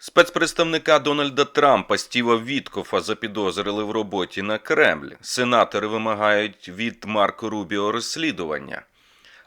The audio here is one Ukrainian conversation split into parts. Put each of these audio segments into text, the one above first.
Спецпредставника Дональда Трампа Стіва Віткофа запідозрили в роботі на Кремль. Сенатори вимагають від Марко Рубіо розслідування.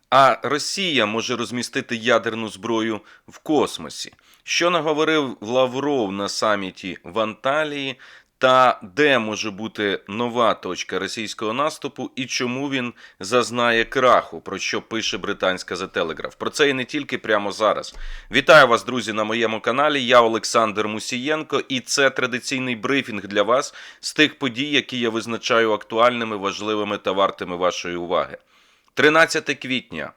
А Росія може розмістити ядерну зброю в космосі. Що наговорив Лавров на саміті в Анталії, та де може бути нова точка російського наступу і чому він зазнає краху, про що пише британська The Telegraph. Про це і не тільки прямо зараз. Вітаю вас, друзі, на моєму каналі. Я Олександр Мусієнко, і це традиційний брифінг для вас з тих подій, які я визначаю актуальними, важливими та вартими вашої уваги. 13 квітня.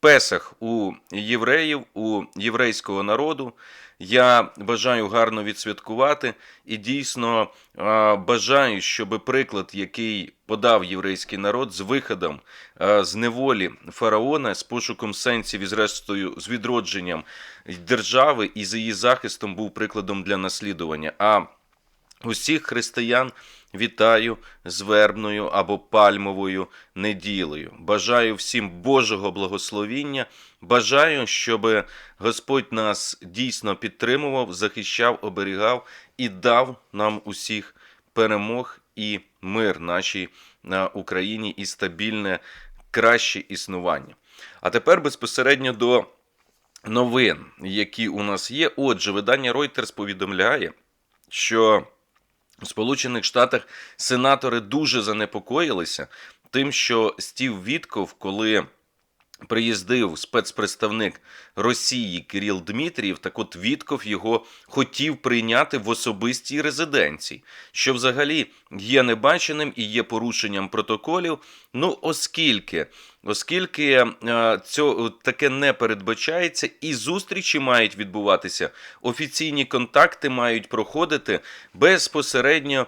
Песах у євреїв, у єврейського народу. Я бажаю гарно відсвяткувати і дійсно бажаю, щоб приклад, який подав єврейський народ з виходом з неволі фараона, з пошуком сенсів і зрештою з відродженням держави і з її захистом, був прикладом для наслідування. А усіх християн вітаю з вербною або пальмовою неділею. Бажаю всім Божого благословіння. Бажаю, щоб Господь нас дійсно підтримував, захищав, оберігав і дав нам усіх перемог і мир нашій на Україні і стабільне краще існування. А тепер безпосередньо до новин, які у нас є. Отже, видання Reuters повідомляє, що в Сполучених Штатах сенатори дуже занепокоїлися тим, що Стів Вітков, коли приїздив спецпредставник Росії Кирил Дмитрієв, так от Вітков його хотів прийняти в особистій резиденції, що взагалі є небаченим і є порушенням протоколів. Ну, оскільки. Оскільки е, цього таке не передбачається, і зустрічі мають відбуватися, офіційні контакти мають проходити безпосередньо е,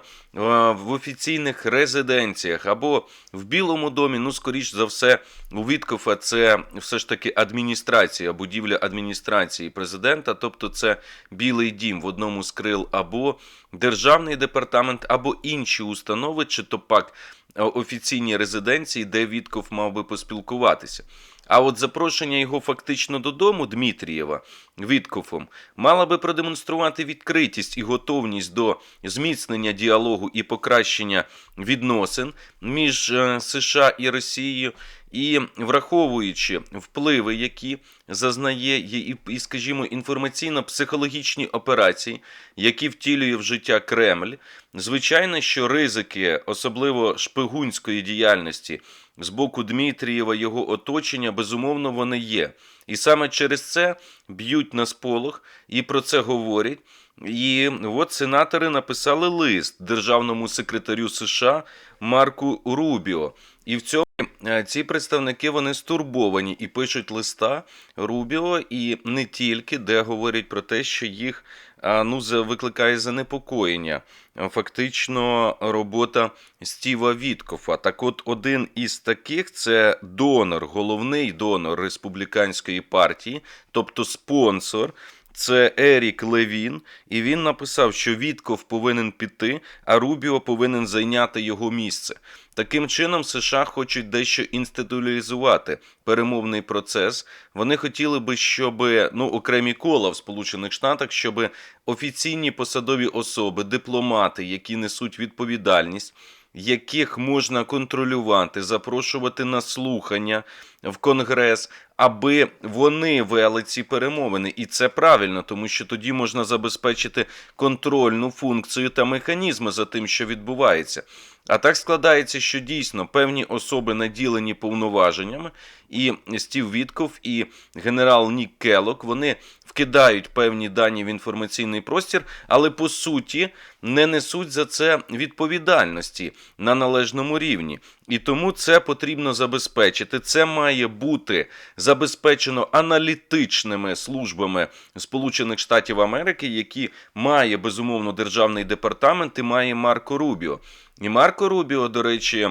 в офіційних резиденціях або в Білому домі. Ну, скоріш за все, у Віткофа це все ж таки адміністрація, будівля адміністрації президента, тобто це Білий дім в одному з крил, або державний департамент, або інші установи, чи то пак офіційній резиденції, де Вітков мав би поспілкуватися. А от запрошення його фактично додому Дмитрієва Віткофом мало би продемонструвати відкритість і готовність до зміцнення діалогу і покращення відносин між е, США і Росією. І враховуючи впливи, які зазнає і, і скажімо, інформаційно-психологічні операції, які втілює в життя Кремль, звичайно, що ризики, особливо шпигунської діяльності з боку Дмитрієва, його оточення, безумовно, вони є. І саме через це б'ють на сполох і про це говорять. І от сенатори написали лист державному секретарю США Марку Рубіо. І в цьому е, ці представники вони стурбовані і пишуть листа Рубіо, і не тільки, де говорять про те, що їх ну, викликає занепокоєння. Фактично, робота Стіва Віткофа. Так, от один із таких це донор, головний донор республіканської партії, тобто спонсор. Це Ерік Левін, і він написав, що Вітков повинен піти, а Рубіо повинен зайняти його місце. Таким чином, США хочуть дещо інституалізувати перемовний процес. Вони хотіли би, щоб ну окремі кола в Сполучених Штатах, щоб офіційні посадові особи, дипломати, які несуть відповідальність яких можна контролювати, запрошувати на слухання в Конгрес, аби вони вели ці перемовини. І це правильно, тому що тоді можна забезпечити контрольну функцію та механізми за тим, що відбувається. А так складається, що дійсно певні особи наділені повноваженнями, і Стів Вітков, і генерал Нік Келок вони вкидають певні дані в інформаційний простір, але по суті не несуть за це відповідальності на належному рівні. І тому це потрібно забезпечити. Це має бути забезпечено аналітичними службами Сполучених Штатів Америки, які має безумовно державний департамент і має Марко Рубіо. І Марко Рубіо, до речі,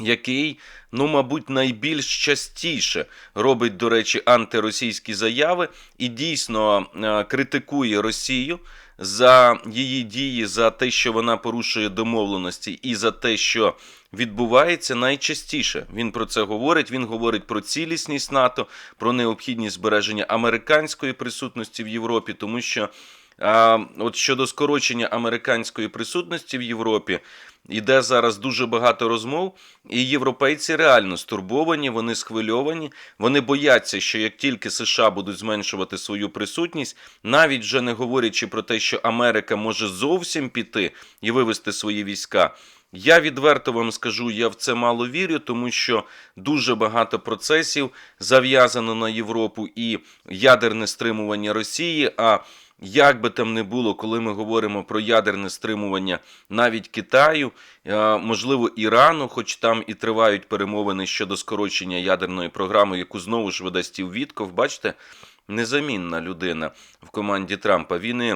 який, ну, мабуть, найбільш частіше робить, до речі, антиросійські заяви і дійсно е, критикує Росію за її дії, за те, що вона порушує домовленості, і за те, що відбувається найчастіше. Він про це говорить. Він говорить про цілісність НАТО, про необхідність збереження американської присутності в Європі, тому що. А, от щодо скорочення американської присутності в Європі, іде зараз дуже багато розмов, і європейці реально стурбовані, вони схвильовані, вони бояться, що як тільки США будуть зменшувати свою присутність, навіть вже не говорячи про те, що Америка може зовсім піти і вивести свої війська. Я відверто вам скажу, я в це мало вірю, тому що дуже багато процесів зав'язано на Європу і ядерне стримування Росії. А як би там не було, коли ми говоримо про ядерне стримування навіть Китаю, можливо, Ірану, хоч там і тривають перемовини щодо скорочення ядерної програми, яку знову ж веде Стів Вітков, бачите, незамінна людина в команді Трампа. Він і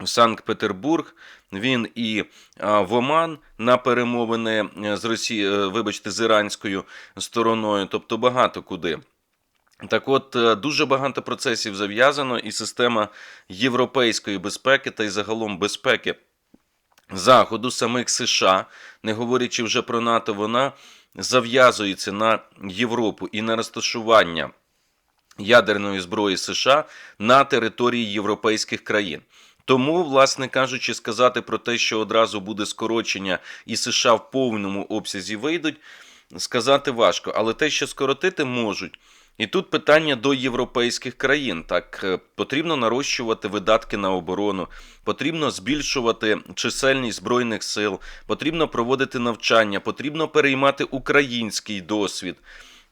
в Санкт-Петербург, він і в Оман на перемовини з Росії, е, вибачте, з іранською стороною, тобто багато куди. Так от, е, дуже багато процесів зав'язано, і система європейської безпеки та й загалом безпеки Заходу, самих США, не говорячи вже про НАТО, вона зав'язується на Європу і на розташування ядерної зброї США на території європейських країн. Тому, власне кажучи, сказати про те, що одразу буде скорочення і США в повному обсязі вийдуть, сказати важко. Але те, що скоротити можуть. І тут питання до європейських країн. Так е, потрібно нарощувати видатки на оборону, потрібно збільшувати чисельність збройних сил, потрібно проводити навчання, потрібно переймати український досвід.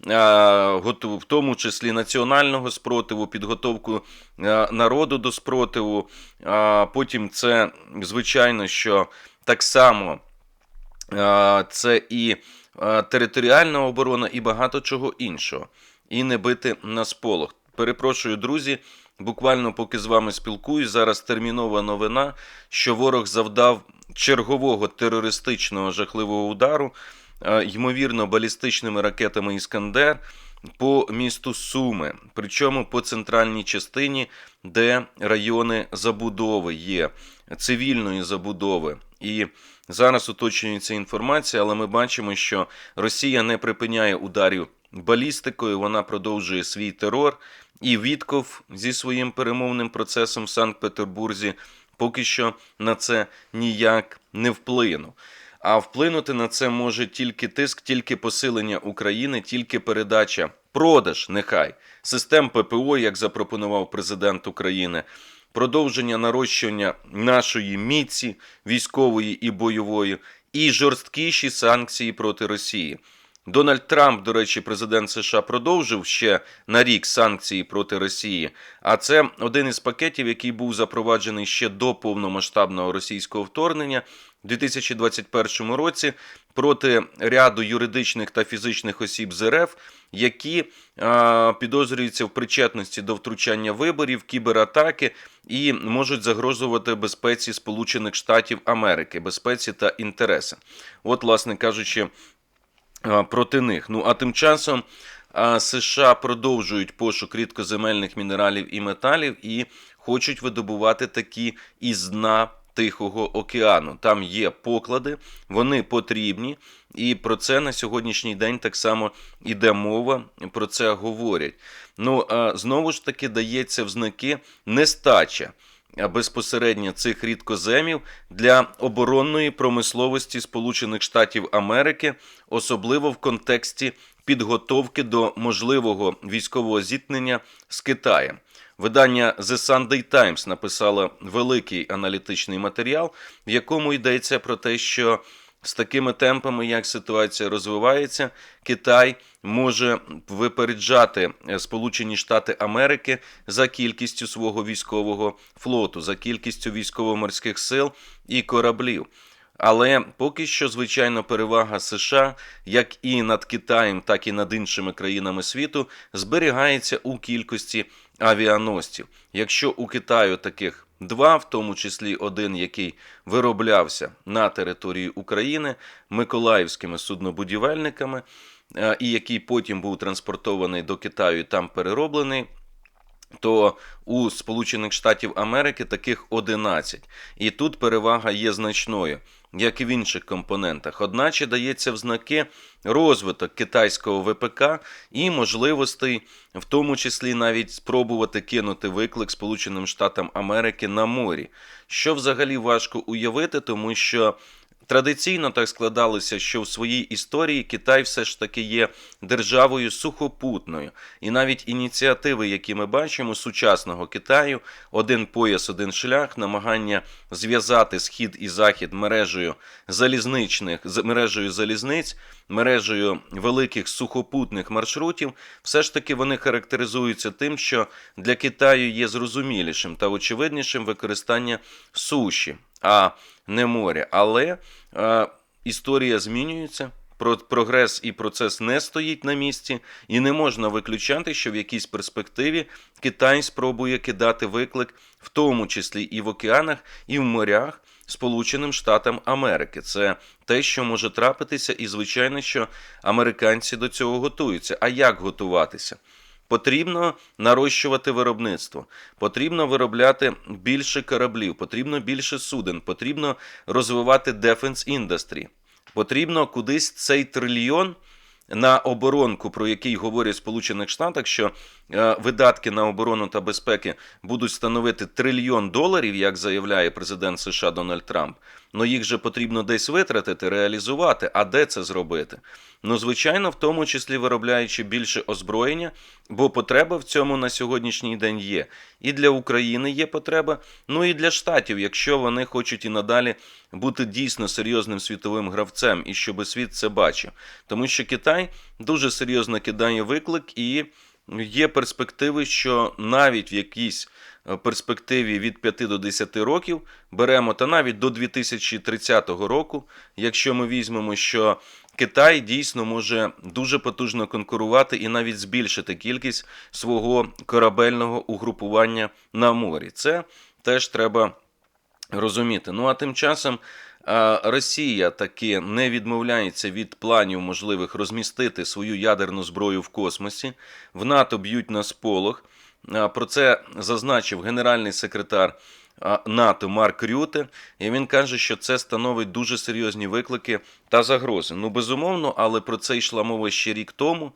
е, В тому числі національного спротиву, підготовку е, народу до спротиву. А Потім це, звичайно, що так само це і територіальна оборона, і багато чого іншого. І не бити на сполох. Перепрошую, друзі. Буквально поки з вами спілкуюсь, зараз термінова новина, що ворог завдав чергового терористичного жахливого удару, е, ймовірно, балістичними ракетами Іскандер по місту Суми, причому по центральній частині, де райони забудови є, цивільної забудови. І зараз уточнюється інформація, але ми бачимо, що Росія не припиняє ударів балістикою, вона продовжує свій терор. І Вітков зі своїм перемовним процесом в Санкт-Петербурзі поки що на це ніяк не вплинув. А вплинути на це може тільки тиск, тільки посилення України, тільки передача, продаж, нехай систем ППО, як запропонував президент України, продовження нарощування нашої міці військової і бойової, і жорсткіші санкції проти Росії. Дональд Трамп, до речі, президент США, продовжив ще на рік санкції проти Росії. А це один із пакетів, який був запроваджений ще до повномасштабного російського вторгнення у 2021 році проти ряду юридичних та фізичних осіб з РФ, які а, підозрюються в причетності до втручання виборів, кібератаки і можуть загрожувати безпеці Сполучених Штатів Америки, безпеці та інтересам. От, власне кажучи проти них. Ну а тим часом США продовжують пошук рідкоземельних мінералів і металів і хочуть видобувати такі із дна Тихого океану. Там є поклади, вони потрібні, і про це на сьогоднішній день так само іде мова. Про це говорять. Ну знову ж таки дається в знаки нестача безпосередньо цих рідкоземів для оборонної промисловості Сполучених Штатів Америки, особливо в контексті підготовки до можливого військового зіткнення з Китаєм. Видання The Sunday Times написало великий аналітичний матеріал, в якому йдеться про те, що з такими темпами, як ситуація розвивається, Китай може випереджати е, Сполучені Штати Америки за кількістю свого військового флоту, за кількістю військово-морських сил і кораблів. Але поки що, звичайно, перевага США, як і над Китаєм, так і над іншими країнами світу, зберігається у кількості авіаносців. Якщо у Китаю таких два, в тому числі один, який вироблявся на території України миколаївськими суднобудівельниками, і який потім був транспортований до Китаю і там перероблений. То у Сполучених Штатів Америки таких 11. І тут перевага є значною. як і в інших компонентах. Одначе дається в знаки розвиток китайського ВПК і можливостей, в тому числі навіть спробувати кинути виклик Сполученим Штатам Америки на морі, що взагалі важко уявити, тому що. Традиційно так складалося, що в своїй історії Китай все ж таки є державою сухопутною, і навіть ініціативи, які ми бачимо, сучасного Китаю, один пояс, один шлях, намагання зв'язати схід і захід мережею залізничних мережею залізниць, мережею великих сухопутних маршрутів, все ж таки вони характеризуються тим, що для Китаю є зрозумілішим та очевиднішим використання суші, а не моря. Але е, історія змінюється. Про прогрес і процес не стоїть на місці, і не можна виключати, що в якійсь перспективі Китай спробує кидати виклик, в тому числі і в океанах, і в морях Сполученим Штатам Америки. Це те, що може трапитися, і звичайно, що американці до цього готуються. А як готуватися? Потрібно нарощувати виробництво, потрібно виробляти більше кораблів, потрібно більше суден, потрібно розвивати дефенс індастрі. Потрібно кудись цей трильйон на оборонку, про який говорять Сполучених Штатах, що видатки на оборону та безпеки будуть становити трильйон доларів, як заявляє президент США Дональд Трамп. Ну їх же потрібно десь витратити, реалізувати. А де це зробити? Ну, звичайно, в тому числі виробляючи більше озброєння, бо потреба в цьому на сьогоднішній день є. І для України є потреба, ну і для штатів, якщо вони хочуть і надалі бути дійсно серйозним світовим гравцем, і щоб світ це бачив. Тому що Китай дуже серйозно кидає виклик і. Є перспективи, що навіть в якійсь е, перспективі від 5 до 10 років беремо, та навіть до 2030 року, якщо ми візьмемо, що Китай дійсно може дуже потужно конкурувати і навіть збільшити кількість свого корабельного угрупування на морі. Це теж треба розуміти. Ну а тим часом Росія таки не відмовляється від планів можливих розмістити свою ядерну зброю в космосі. В НАТО б'ють на сполох. Про це зазначив генеральний секретар НАТО Марк Рюте, і він каже, що це становить дуже серйозні виклики та загрози. Ну безумовно, але про це йшла мова ще рік тому.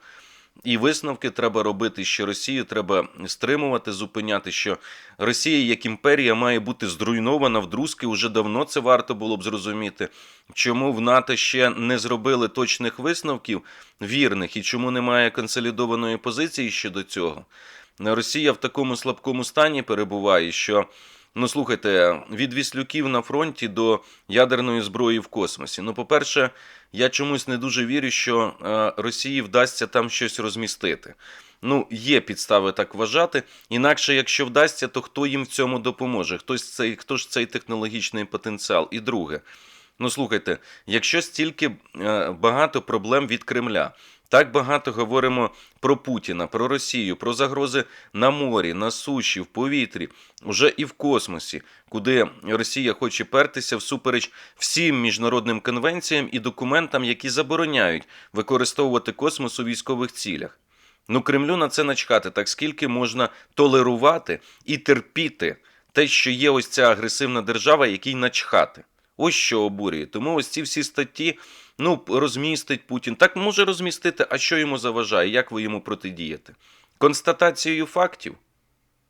І висновки треба робити, що Росію треба стримувати, зупиняти, що Росія як імперія має бути зруйнована вдрузки. Уже давно це варто було б зрозуміти. Чому в НАТО ще не зробили точних висновків вірних і чому немає консолідованої позиції щодо цього? Росія в такому слабкому стані перебуває, що. Ну, слухайте, від віслюків на фронті до ядерної зброї в космосі. Ну, по-перше, я чомусь не дуже вірю, що е, Росії вдасться там щось розмістити. Ну, є підстави так вважати. Інакше, якщо вдасться, то хто їм в цьому допоможе? Хтось цей, хто ж цей технологічний потенціал? І друге, ну слухайте, якщо стільки е, багато проблем від Кремля. Так багато говоримо про Путіна, про Росію, про загрози на морі, на суші, в повітрі, уже і в космосі, куди Росія хоче пертися всупереч всім міжнародним конвенціям і документам, які забороняють використовувати космос у військових цілях. Ну, Кремлю на це начхати, так скільки можна толерувати і терпіти те, що є ось ця агресивна держава, якій начхати. Ось що обурює. Тому ось ці всі статті, ну, розмістить Путін. Так може розмістити, а що йому заважає, як ви йому протидієте? Констатацією фактів?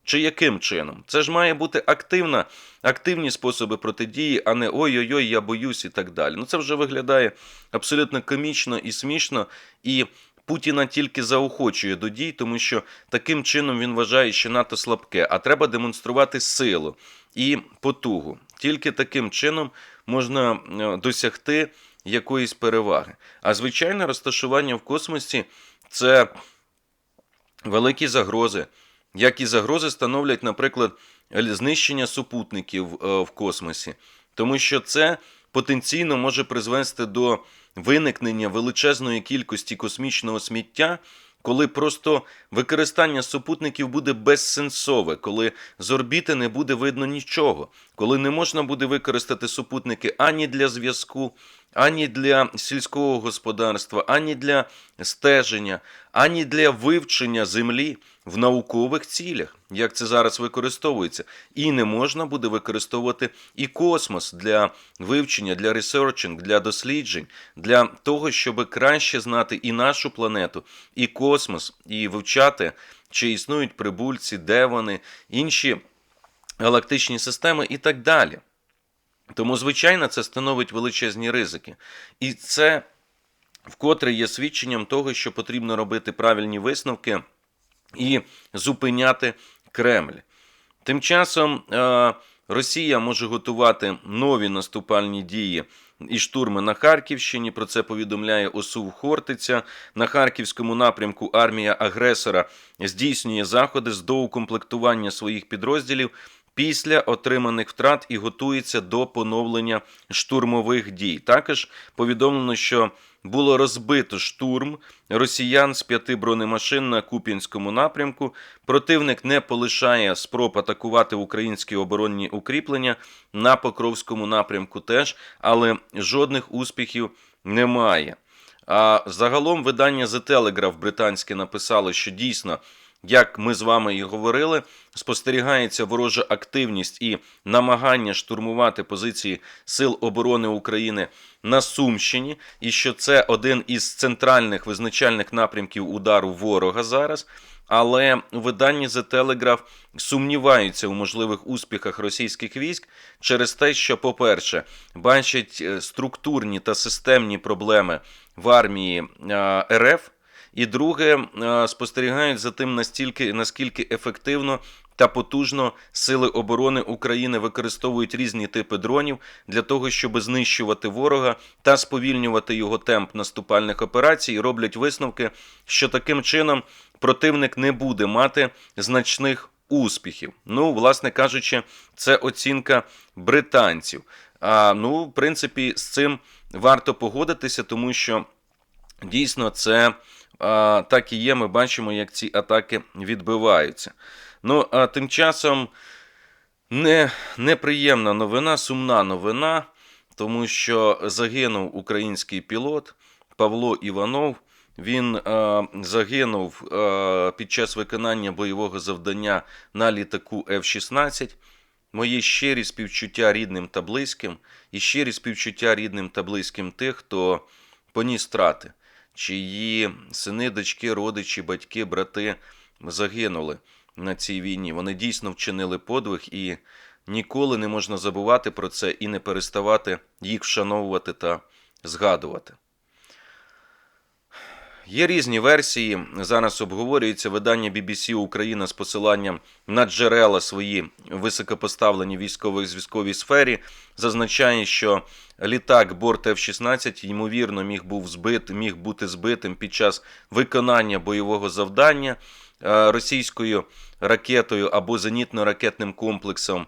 Чи яким чином? Це ж має бути активна, активні способи протидії, а не ой-ой-ой, я боюсь і так далі. Ну це вже виглядає абсолютно комічно і смішно, і Путіна тільки заохочує до дій, тому що таким чином він вважає, що НАТО слабке, а треба демонструвати силу і потугу. Тільки таким чином можна е, досягти якоїсь переваги. А звичайне розташування в космосі це великі загрози. Як і загрози становлять, наприклад, знищення супутників е, в космосі, тому що це потенційно може призвести до виникнення величезної кількості космічного сміття, коли просто використання супутників буде безсенсове, коли з орбіти не буде видно нічого, коли не можна буде використати супутники ані для зв'язку, ані для сільського господарства, ані для стеження, ані для вивчення землі. В наукових цілях, як це зараз використовується, і не можна буде використовувати і космос для вивчення, для ресерчинг, для досліджень, для того, щоб краще знати і нашу планету, і космос, і вивчати, чи існують прибульці, де вони, інші галактичні системи і так далі. Тому, звичайно, це становить величезні ризики. І це вкотре є свідченням того, що потрібно робити правильні висновки і зупиняти Кремль. Тим часом е, Росія може готувати нові наступальні дії і штурми на Харківщині. Про це повідомляє ОСУВ Хортиця. На харківському напрямку армія агресора здійснює заходи з доукомплектування своїх підрозділів після отриманих втрат і готується до поновлення штурмових дій. Також повідомлено, що було розбито штурм росіян з п'яти бронемашин на Куп'янському напрямку. Противник не полишає спроб атакувати українські оборонні укріплення на Покровському напрямку теж, але жодних успіхів немає. А загалом видання The Telegraph британське написало, що дійсно як ми з вами і говорили, спостерігається ворожа активність і намагання штурмувати позиції Сил оборони України на Сумщині, і що це один із центральних визначальних напрямків удару ворога зараз. Але у виданні The Telegraph сумніваються у можливих успіхах російських військ через те, що, по-перше, бачать е, структурні та системні проблеми в армії е, РФ. І друге, е, спостерігають за тим, настільки наскільки ефективно та потужно сили оборони України використовують різні типи дронів для того, щоб знищувати ворога та сповільнювати його темп наступальних операцій. І роблять висновки, що таким чином противник не буде мати значних успіхів. Ну, власне кажучи, це оцінка британців. А ну, в принципі, з цим варто погодитися, тому що дійсно це так і є. Ми бачимо, як ці атаки відбиваються. Ну, а тим часом не, неприємна новина, сумна новина, тому що загинув український пілот Павло Іванов. Він е, загинув е, під час виконання бойового завдання на літаку F-16. Мої щирі співчуття рідним та близьким, і щирі співчуття рідним та близьким тих, хто поніс втрати, чиї сини, дочки, родичі, батьки, брати загинули на цій війні. Вони дійсно вчинили подвиг, і ніколи не можна забувати про це і не переставати їх вшановувати та згадувати. Є різні версії. Зараз обговорюється видання BBC Україна з посиланням на джерела свої високопоставлені військової зв'язковій сфері. Зазначає, що літак борт F-16 ймовірно міг був збит, міг бути збитим під час виконання бойового завдання е, російською ракетою або зенітно-ракетним комплексом.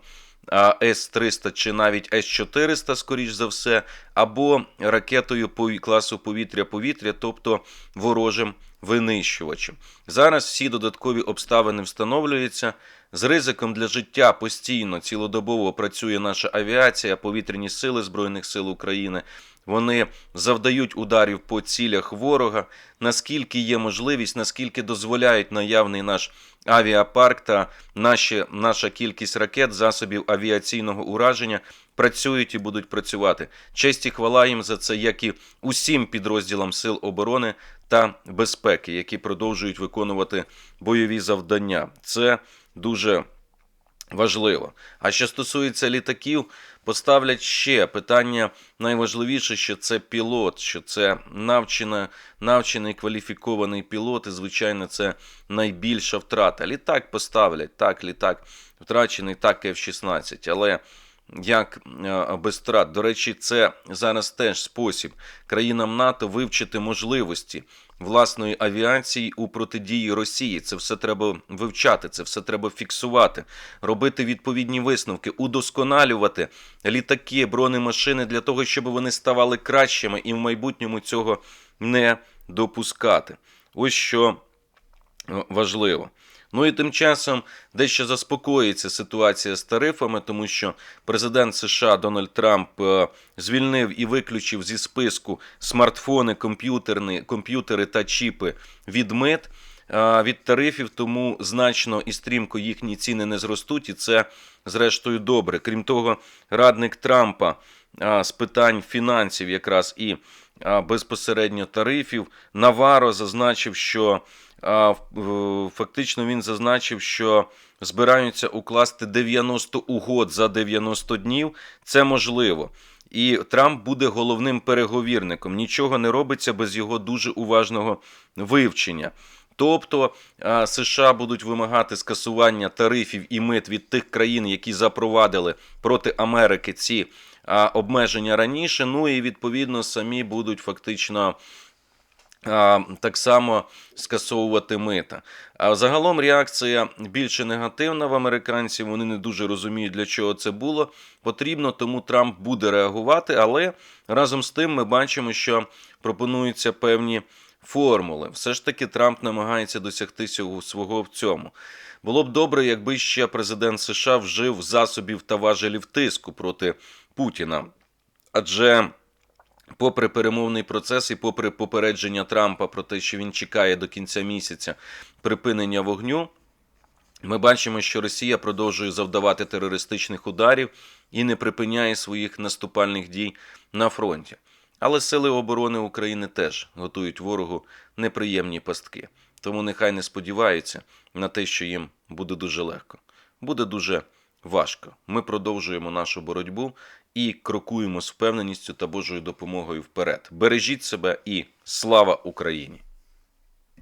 С-300 чи навіть С-400, скоріш за все, або ракетою класу повітря-повітря, тобто ворожим винищувачем. Зараз всі додаткові обставини встановлюються. З ризиком для життя постійно цілодобово працює наша авіація, повітряні сили Збройних сил України. Вони завдають ударів по цілях ворога, наскільки є можливість, наскільки дозволяють наявний наш авіапарк та наші, наша кількість ракет, засобів авіаційного ураження працюють і будуть працювати. Честь і хвала їм за це, як і усім підрозділам сил оборони та безпеки, які продовжують виконувати бойові завдання. Це дуже важливо. А що стосується літаків, поставлять ще питання найважливіше, що це пілот, що це навчена, навчений кваліфікований пілот, і, звичайно, це найбільша втрата. Літак поставлять, так, літак втрачений, так, F-16, але як е, без втрат. До речі, це зараз теж спосіб країнам НАТО вивчити можливості власної авіації у протидії Росії. Це все треба вивчати, це все треба фіксувати, робити відповідні висновки, удосконалювати літаки, бронемашини для того, щоб вони ставали кращими і в майбутньому цього не допускати. Ось що е, важливо. Ну і тим часом дещо заспокоїться ситуація з тарифами, тому що президент США Дональд Трамп е, звільнив і виключив зі списку смартфони, комп'ютери та чіпи від мит. від тарифів, тому значно і стрімко їхні ціни не зростуть, і це зрештою добре. Крім того, радник Трампа з питань фінансів якраз і безпосередньо тарифів Наваро зазначив, що фактично він зазначив, що збираються укласти 90 угод за 90 днів. Це можливо. І Трамп буде головним переговірником. Нічого не робиться без його дуже уважного вивчення. Тобто США будуть вимагати скасування тарифів і мит від тих країн, які запровадили проти Америки ці обмеження раніше. Ну і відповідно самі будуть фактично так само скасовувати мита. А загалом реакція більше негативна в американців. Вони не дуже розуміють, для чого це було потрібно, тому Трамп буде реагувати. Але разом з тим ми бачимо, що пропонуються певні формули. Все ж таки, Трамп намагається досягти свого в цьому. Було б добре, якби ще президент США вжив засобів та важелів тиску проти Путіна. Адже попри перемовний процес і попри попередження Трампа про те, що він чекає до кінця місяця припинення вогню, ми бачимо, що Росія продовжує завдавати терористичних ударів і не припиняє своїх наступальних дій на фронті. Але сили оборони України теж готують ворогу неприємні пастки. Тому нехай не сподіваються на те, що їм буде дуже легко. Буде дуже важко. Ми продовжуємо нашу боротьбу і крокуємо з впевненістю та Божою допомогою вперед. Бережіть себе і слава Україні!